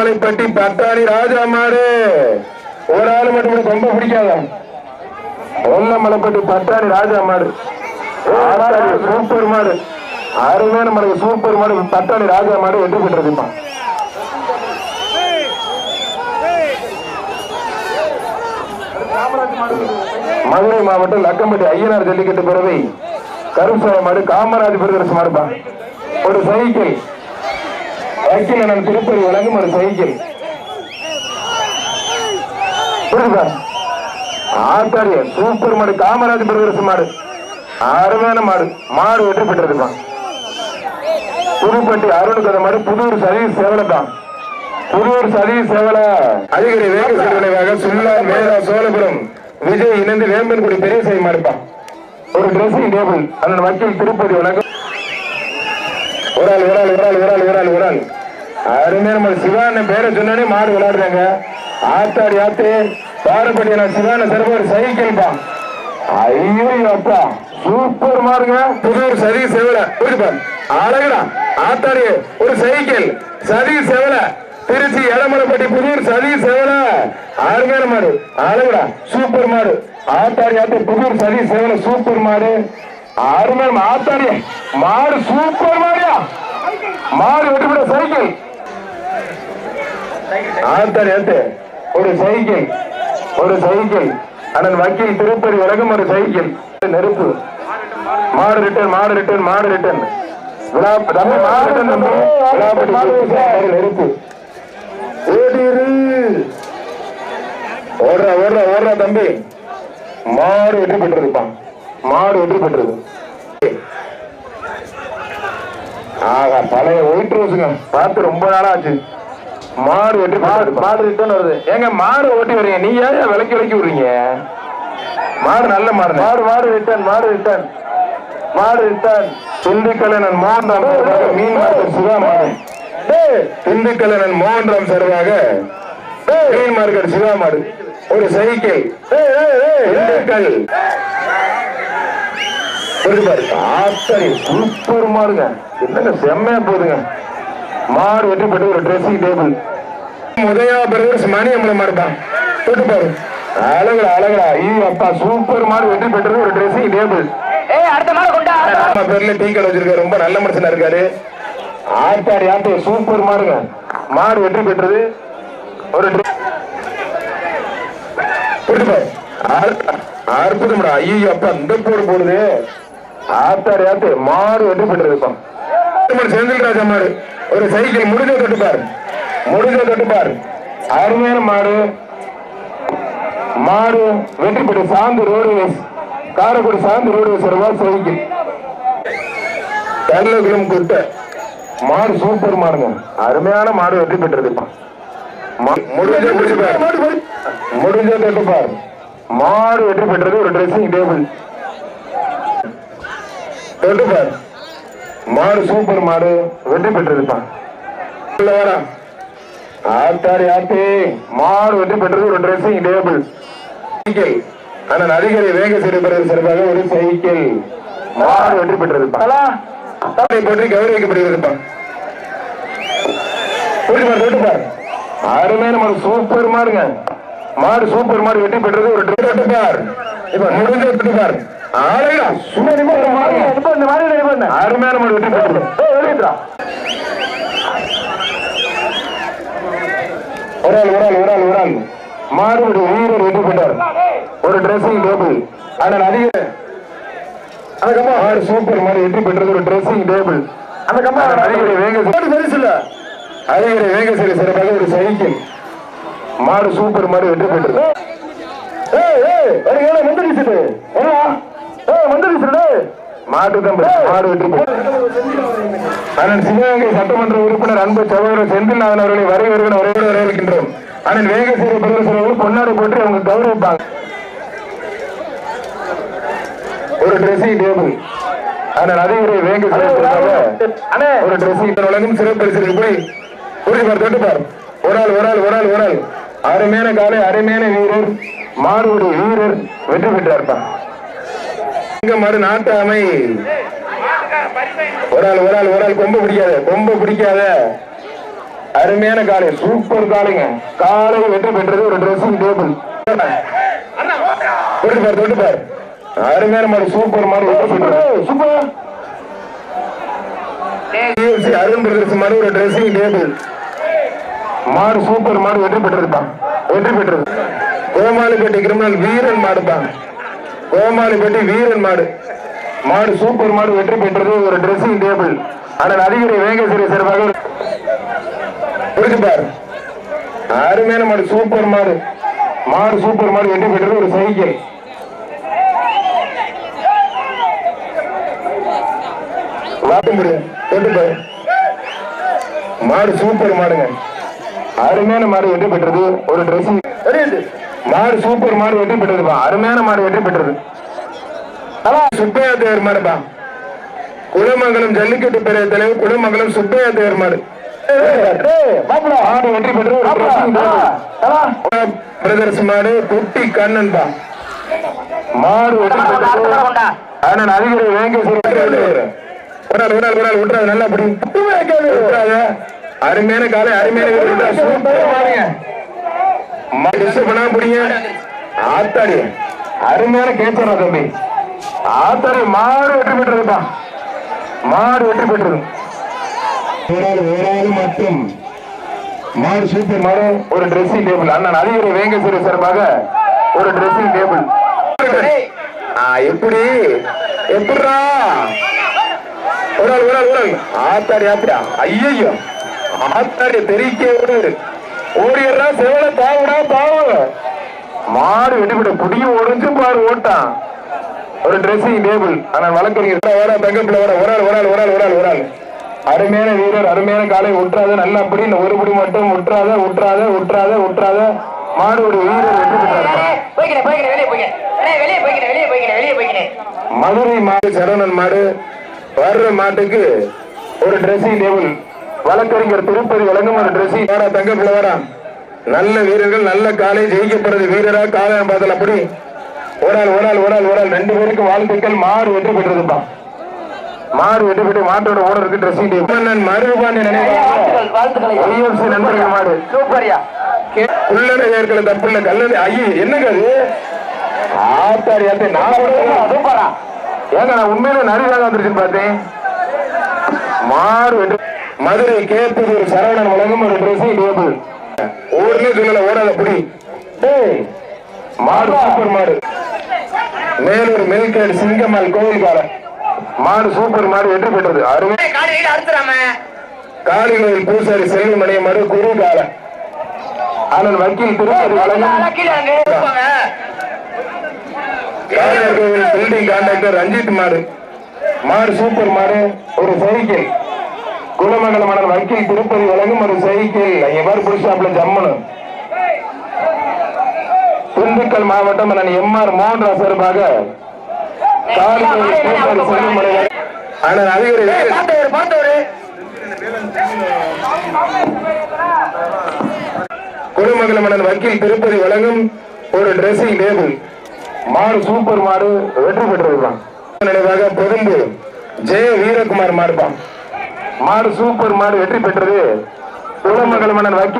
வெள்ளமலைப்பட்டி பட்டாணி ராஜாமாடு ஒரு ஆள் மட்டும் ரொம்ப பிடிக்காத. வெள்ளமலைப்பட்டி பட்டாணி ராஜா மாடு சூப்பர் மாடு. அருமையான மாடு சூப்பர் மாடு பட்டாணி ராஜா மாடு வெற்றி பெற்றதுப்பா மதுரை மாவட்டம் லக்கம்பட்டி ஐயனார் ஜல்லிக்கட்டு பிறவை கருசாய மாடு காமராஜ் பிரதர்ஸ் மாடுப்பா. ஒரு சைக்கிள். வக்கீல் அண்ணன் திருப்பதி வழங்கும் ஒரு சைக்கிள் புரியுதா ஆத்தாரிய சூப்பர் மாடு காமராஜ் பிரதர்ஸ் மாடு. அருமையான மாடு. மாடு வெற்றி பெற்றதுப்பா புதுப்பட்டி அருண் கதை மாடு புதூர் சதீஷ் சேவலதான் புதூர் சதீஷ் சேவல. அதிகாரி வேக விளைவாக சுல்லா மேரா சோழபுரம் விஜய் இணைந்து வேம்பன்குடி பெரிய செய்ய மாடுப்பான் ஒரு ட்ரெஸ்ஸிங் டேபிள் அந்த வக்கீல் திருப்பதி வணக்கம். ஒரு ஆள் ஒரு ஆள் ஒரு ஆள் ஒரு ஆள் ஒரு ஆள் ஒரு ஆள். அருமையான நம்ம சிவான பேரை சொன்னோடனே மாடு விளையாடுறாங்க. ஆத்தாடி ஆத்து பாரப்பட்டி நான் சிவான சிறப்பு ஒரு சைக்கிள் பா ஐயோ அப்பா. சூப்பர் மாடுங்க. புதூர் சதி செவல. புரியுது அழகுடா. ஆத்தாடி ஒரு சைக்கிள். சதி செவல. திருச்சி எடமலைப்பட்டி புதூர் சதி செவல. அருமையான மாடு. அழகுடா. சூப்பர் மாடு. ஆத்தாடி ஆத்து புதூர் சதி செவல. சூப்பர் மாடு. அருமையான ஆத்தாடி மாடு சூப்பர் மாடியா மாடு வெட்டிவிட சைக்கிள். ஆத்தாடி ஆத்து ஒரு சைக்கிள் ஒரு சைக்கிள். அண்ணன் வக்கீல் திருப்பதி உலகம் ஒரு சைக்கிள். நெருப்பு. மாடு ரிட்டர்ன் மாடு ரிட்டர்ன் மாடு ரிட்டர்ன் தம்பி மாடு ரிட்டர்ன் தம்பி. விழாப்பட்டி மாடு நெருப்பு. ஓடிரு. தம்பி. மாடு வெற்றி பெற்றிருப்பான். மாடு வெற்றி பெற்றது. ஆகா பழைய ஒயிட் ரோஸுங்க பார்த்து ரொம்ப நாளா ஆச்சு மாடு வெற்றி மாடு ரிட்டர்ன் வருது. ஏங்க மாடு ஓட்டி வரீங்க நீ ஏன் விலைக்கு விலைக்கு விடுறீங்க? மாடு நல்ல மாடு மாடு மாடு ரிட்டர்ன் மாடு ரிட்டர்ன் மாடு ரிட்டர்ன் திண்டுக்கல்லன் மோகன் ராம் சார்பாக மீன் மார்க்கெட் சுதா மாடு. திண்டுக்கல்லன் மோகன் ராம் சார்பாக மீன் மார்க்கெட் சுதா மாடு. ஒரு சைக்கிள். திண்டுக்கல். சூப்பர் மாடுங்க. என்னங்க செம்மையா போகுதுங்க. மாடு வெற்றி பெற்று ஒரு dressing table Udaya brothers Mani Amman மாடு தான் தொட்டு பாரு. அழகுடா அழகுடா. ஐயோ அப்பா சூப்பர் மாடு வெற்றி பெற்றது ஒரு ட்ரெஸ்ஸிங் டேபிள் ஏய் அடுத்த மாடு கொண்டா. நம்ம பேர்ல டீ கடை வச்சிருக்காரு ரொம்ப நல்ல மனுஷனா இருக்காரு. ஆத்தாடி ஆத்து சூப்பர் மாடுங்க. மாடு வெற்றி பெற்றது ஒரு அற்புதம்டா. ஐயோ அப்பா இந்த போடு போடுது. ஆத்தாடி ஆத்து மாடு வெற்றி பெற்றதுப்பா செந்தில் ராஜா மாடு. ஒரு சைக்கிள் முடிஞ்ச தொட்டுப்பார் முடிஞ்ச தொட்டுப்பார் அருமையான மாடு. மாடு வெற்றிப்பட்டு சார்ந்து சாந்து ரோடுவேஸ் காரைக்குடி சாந்து ரோடுவேஸ் ரூபா சைக்கிள் கேரளகுளம் குட்டை மாடு சூப்பர் மாடுங்க. அருமையான மாடு வெற்றி பெற்றதுப்பா முடிஞ்ச தொட்டுப்பார் முடிஞ்ச தொட்டுப்பார் மாடு வெற்றி பெற்றது ஒரு ட்ரெஸ்ஸிங் டேபிள் தொட்டுப்பார் மாடு சூப்பர் மாடு வெற்றி பெற்றதுப்பா ஆத்தாடி ஆத்தி மாடு வெற்றி பெற்றது ஒரு ட்ரெஸ்ஸிங் டேபிள் சைக்கிள். ஆனால் அதிகாரி வேக சிறுபர்கள் சிறப்பாக ஒரு சைக்கிள். மாடு வெற்றி பெற்றதுப்பா தலை போட்டு கௌரவிக்கப்படுகிறதுப்பா அருமையான மாடு சூப்பர் மாடுங்க. மாடு சூப்பர் மாடு வெற்றி பெற்றது ஒரு பார். இப்ப முடிஞ்ச தொட்டு பார். ஆலையா சும்மா நிமிடம் அருமையான மாடு வெற்றி பெற்றது ஏய், வெளியேற்றா ஒரு ஆள் ஒரு ஆள் ஒரு ஆள் ஒரு ஆள் மாறுபடி வீரர் வெற்றி பெற்றார். ஒரு ட்ரெஸ்ஸிங் டேபிள் ஆனால் அதிக அந்த கம்மா ஆறு சூப்பர் மாடு வெற்றி பெற்றது ஒரு ட்ரெஸ்ஸிங் டேபிள் அந்த கம்மா அதிகாரி வேக பரிசு இல்ல அதிகாரி வேக சிறு சிறப்பாக ஒரு சைக்கிள். மாடு சூப்பர் மாடு வெற்றி பெற்றது. மந்தடிச்சுட்டு மாட்டு தான் மாடு வெற்றி பெற்றது. அண்ணன் சிவகங்கை சட்டமன்ற உறுப்பினர் அன்பு சகோதரர் செந்தில்நாதன் அவர்களை வரவேற்கிற வரவேற்க வரவேற்கின்றோம். அண்ணன் வேகசீர பிரதேசர்கள் பொன்னாடை போட்டு அவங்க கௌரவிப்பாங்க. ஒரு ட்ரெஸ்ஸிங் டேபிள் அண்ணன் வேகசீர அண்ணே ஒரு ட்ரெஸ்ஸிங் வழங்கும் சிறப்பு பரிசு போய் புரிஞ்சுப்பார் தொட்டுப்பார் ஒரு ஆள் ஒரு ஆள் ஒரு ஆள் ஒரு ஆள். அருமையான காலை அருமையான வீரர் மாறுபடி வீரர் வெற்றி பெற்றார்ப்பா. இங்க மறு நாட்டாமை ஒரு ஆள் ஒரு ஆள் ஒரு ஆள். கொம்பு பிடிக்காத கொம்பு பிடிக்காத. அருமையான காலை சூப்பர் காலைங்க காலை வெற்றி பெற்றது ஒரு ட்ரெஸ்ஸிங் டேபிள் தொட்டு பார் தொட்டு பார். அருமையான மாதிரி சூப்பர் மாதிரி சூப்பர் அருண் பிரதர்ஸ் மாதிரி ஒரு ட்ரெஸ்ஸிங் டேபிள் மாடு சூப்பர் மாடு வெற்றி பெற்றிருப்பான் வெற்றி பெற்றது. கோமாளிப்பட்டி கிரிமினல் வீரன் மாடுப்பான் கோமாளிப்பட்டி வீரன் மாடு. மாடு சூப்பர் மாடு வெற்றி பெற்றது. ஒரு ட்ரெஸ்ஸிங் டேபிள் ஆனால் அதிகாரி வேங்கேஸ்வரி சிறப்பாக பார் அருமையான மாடு சூப்பர் மாடு. மாடு சூப்பர் மாடு வெற்றி பெற்றது ஒரு சைக்கிள். மாடு சூப்பர் மாடுங்க. அருமையான மாடு வெற்றி பெற்றது. ஒரு ட்ரெஸ்ஸிங் மாடு சூப்பர் மாடு வெற்றி பெற்றதுப்பா அருமையான மாடு வெற்றி பெற்றது. சுப்பையா தேவர் மாடுப்பா குலமங்கலம் ஜல்லிக்கட்டு பெரிய தலைவர் குலமங்கலம் சுப்பையா தேவர் மாடு வெற்றி table. பிரதர்ஸ் மாடு குட்டி கண்ணன்பா மாடு வெற்றி பெற்றது அண்ணன் அதிகாரி வேங்கேஸ்வரர் ஒரு நாள் ஒரு நாள் ஒரு நாள் விட்டுறாது நல்லா அப்படி விட்டுறாத அருமையான காலை அருமையான வீரர் விட்டுறா. சூப்பரா பாருங்க டிஸ்டர்ப் பண்ணாம பிடிங்க. ஆத்தாடி. அருமையான கேச்சரா தம்பி. ஆத்தாடி மாடு வெற்றி பெற்றதுப்பா. மாடு வெற்றி பெற்றது. மட்டும் மாடு சூப்பர் மாடு. ஒரு ட்ரெஸ்ஸிங் டேபிள் அண்ணன் அதிகாரி வேங்கேஸ்வரி சார்பாக ஒரு ட்ரெஸ்ஸிங் டேபிள் ஆ, எப்படி? எப்படிடா? ஒரு ஆள் ஒரு ஆள் ஒரு ஆள் ஆத்தாடி ஆத்தாடி. ஐயோ ஆத்தாடி தெரிக்க விடு ஓடிடுறா செவல தாவுடா தாவு மாடு வெட்டிவிட புடிய ஒடிஞ்சு பாரு ஓட்டான். ஒரு ட்ரெஸ்ஸிங் டேபிள் ஆனா வழக்கறிஞர் வர தங்கப்பில் வர ஒரு ஆள் ஒரு ஆள் ஒரு ஆள் ஒரு ஆள் ஒரு ஆள். அருமையான வீரர் அருமையான காலை விட்டுறாத நல்லா அப்படி இந்த ஒரு படி மட்டும் விட்டுறாத விட்டுறாத விட்டுறாத விட்டுறாத மாடு ஒரு வீரர் வெற்றி பெற்றார். மதுரை மாடு சரவணன் மாடு வர்ற மாட்டுக்கு ஒரு ட்ரெஸ்ஸிங் டேபிள் வழக்கறிஞர் திருப்பதி வழங்கும் ஒரு ட்ரெஸ்ஸிங் வாடா தங்க பிள்ளை வாடா. நல்ல வீரர்கள் நல்ல காலை ஜெயிக்கப்படுறது வீரரா காலம் பார்த்தல் அப்படி. ஒரு ஆள் ஒரு ஆள் ஒரு ஆள் ஒரு ஆள். ரெண்டு பேருக்கும் வாழ்த்துக்கள். மாடு வெற்றி பெற்றதுப்பா மாடு வெற்றி பெற்று மாட்டோட ஓனருக்கு ட்ரெஸ்ஸிங் டேபிள் நான் மருதுபாண்டி வாழ்த்துக்கள், வாழ்த்துக்களை. ஒய்எஃப்சி நண்பர்கள் மாடு. சூப்பர்யா. உள்ளன ஏற்கல தப்பில்ல கல்லது ஐயே என்னங்க அது? ஆத்தாடி ஆத்தே நான் சூப்பரா. ஏங்க நான் உண்மையிலே நரிதாக வந்துருச்சுன்னு பார்த்தேன். மாறு வென்று மதுரை கேத்தூர் சரவணன் வழங்கும் ஒரு ட்ரெஸ்ஸிங் டேபிள் ஊர்லயே சொல்லல ஓடாத புடி. மாடு சூப்பர் மாடு. மேலூர் மில்கேட் சிங்கம்மாள் கோயில்காரன் மாடு சூப்பர் மாடு வெற்றி பெற்றது. அருமை. காடி கையில அறுத்துறாம. காளி கோயில் பூசாரி செல்வமணிய மாடு குரு காலன் அண்ணன் வக்கீல் திருப்பதி வழங்கும். கீழே அங்க இருப்பாங்க காளையார் கோவில் பில்டிங் கான்ட்ராக்டர் ரஞ்சித் மாடு. மாடு சூப்பர் மாடு ஒரு சைக்கிள். குலமங்கல மணல் வக்கீல் திருப்பதி வழங்கும் ஒரு சைக்கிள். பாரு புதுசாப்ல ஜம்முனு. திண்டுக்கல் மாவட்டம் அண்ணன் எம்ஆர் மோகன் சார்பாக குடும்பங்களும் அண்ணன் மன்னன் வக்கீல் திருப்பதி வழங்கும் ஒரு டிரெஸ்ஸிங் டேபிள் மாடு சூப்பர் மாடு வெற்றி பெற்றிருக்கான் நினைவாக பொதும்பு ஜெய வீரகுமார் மாடுப்பான் மாடு சூப்பர் மாடு வெற்றி பெற்றது. குடும்பங்களும் மன்னன் வக்கீல்